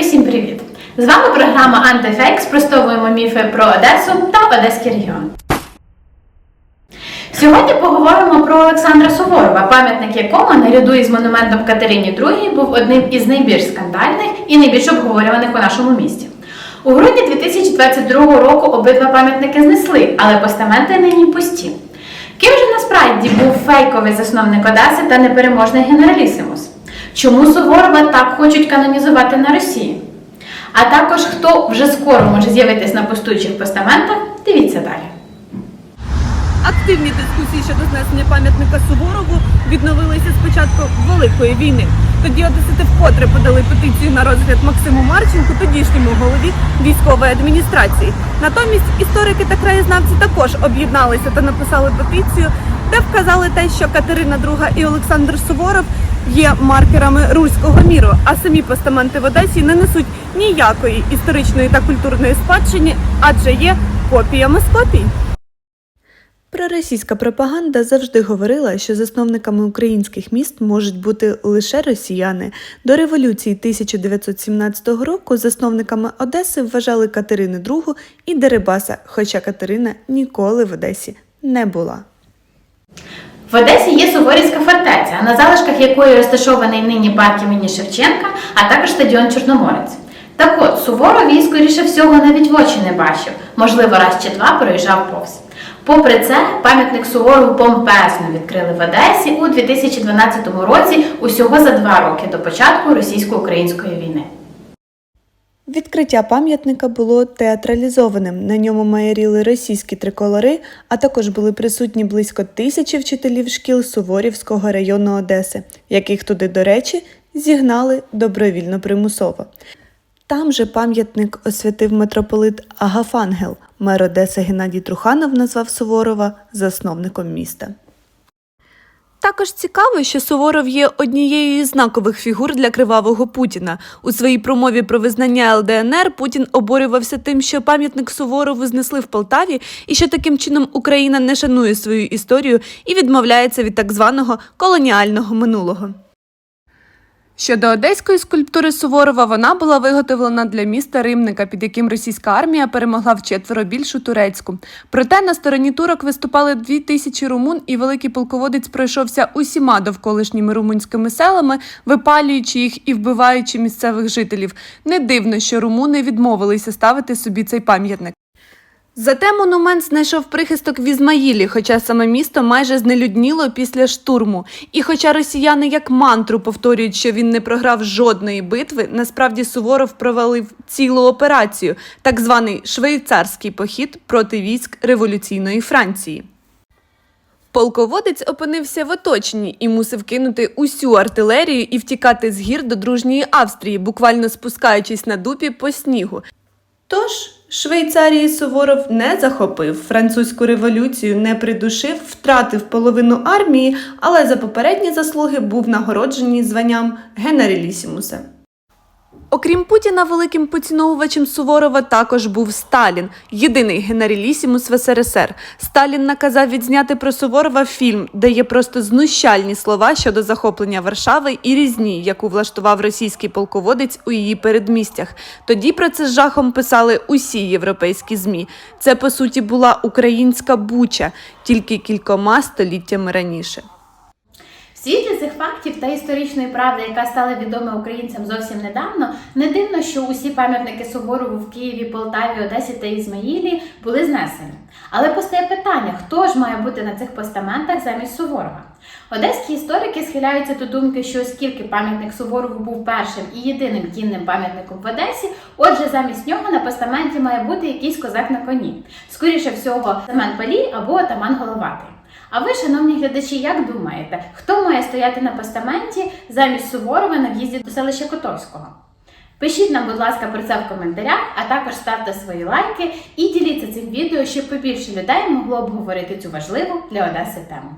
Усім привіт! З вами програма Антифейк. Спростовуємо міфи про Одесу та Одеський регіон. Сьогодні поговоримо про Олександра Суворова, пам'ятник якому наряду із монументом Катерині II був одним із найбільш скандальних і найбільш обговорюваних у нашому місті. У грудні 2022 року обидва пам'ятники знесли, але постаменти нині пусті. Ким же насправді був фейковий засновник Одеси та непереможний генералісимус? Чому Суворова так хочуть канонізувати на Росії? А також хто вже скоро може з'явитись на пустуючих постаментах, дивіться далі. Активні дискусії щодо знесення пам'ятника Суворову відновилися з початку Великої війни. Тоді одесити вкотре подали петицію на розгляд Максиму Марченку, тодішньому голові військової адміністрації. Натомість історики та краєзнавці також об'єдналися та написали петицію, де вказали те, що Катерина II і Олександр Суворов є маркерами руського міру, а самі постаменти в Одесі не несуть ніякої історичної та культурної спадщини, адже є копіями з копій. Проросійська пропаганда завжди говорила, що засновниками українських міст можуть бути лише росіяни. До революції 1917 року засновниками Одеси вважали Катерину II і Дерибаса, хоча Катерина ніколи в Одесі не була. В Одесі є Суворівська фортеця, на залишках якої розташований нині парк імені Шевченка, а також стадіон Чорноморець. Так от, Суворов її, скоріше всього, навіть в очі не бачив, можливо, раз чи два проїжджав повз. Попри це, пам'ятник Суворову помпезно відкрили в Одесі у 2012 році, усього за два роки до початку російсько-української війни. Відкриття пам'ятника було театралізованим. На ньому майоріли російські триколори, а також були присутні близько тисячі вчителів шкіл Суворівського району Одеси, яких туди, до речі, зігнали добровільно примусово. Там же пам'ятник освятив митрополит Агафангел. Мер Одеси Геннадій Труханов назвав Суворова засновником міста. Також цікаво, що Суворов є однією із знакових фігур для кривавого Путіна. У своїй промові про визнання ЛДНР Путін обурювався тим, що пам'ятник Суворову знесли в Полтаві, і що таким чином Україна не шанує свою історію і відмовляється від так званого колоніального минулого. Щодо одеської скульптури Суворова, вона була виготовлена для міста Римника, під яким російська армія перемогла вчетверо більшу турецьку. Проте на стороні турок виступали дві тисячі румун, і великий полководець пройшовся усіма довколишніми румунськими селами, випалюючи їх і вбиваючи місцевих жителів. Не дивно, що румуни відмовилися ставити собі цей пам'ятник. Зате монумент знайшов прихисток в Ізмаїлі, хоча саме місто майже знелюдніло після штурму. І хоча росіяни як мантру повторюють, що він не програв жодної битви, насправді Суворов провалив цілу операцію, так званий швейцарський похід проти військ революційної Франції. Полководець опинився в оточенні і мусив кинути усю артилерію і втікати з гір до дружньої Австрії, буквально спускаючись на дупі по снігу. Тож Швейцарії Суворов не захопив, французьку революцію не придушив, втратив половину армії, але за попередні заслуги був нагороджений званням генералісімуса. Окрім Путіна, великим поціновувачем Суворова також був Сталін, єдиний генералісімус в СРСР. Сталін наказав відзняти про Суворова фільм, де є просто знущальні слова щодо захоплення Варшави і різні, яку влаштував російський полководець у її передмістях. Тоді про це з жахом писали усі європейські змі. Це по суті була українська буча, тільки кількома століттями раніше. Світлі цих фактів та історичної правди, яка стала відома українцям зовсім недавно, не дивно, що усі пам'ятники Суворову в Києві, Полтаві, Одесі та Ізмаїлі були знесені. Але постає питання, хто ж має бути на цих постаментах замість Суворова? Одеські історики схиляються до думки, що оскільки пам'ятник Суворову був першим і єдиним кінним пам'ятником в Одесі, отже, замість нього на постаменті має бути якийсь козак на коні. Скоріше всього, Семен Палій або Атаман Головатий. А ви, шановні глядачі, як думаєте, хто має стояти на постаменті замість Суворова на в'їзді до селища Котовського? Пишіть нам, будь ласка, про це в коментарях, а також ставте свої лайки і діліться цим відео, щоб побільше людей могло обговорити цю важливу для Одеси тему.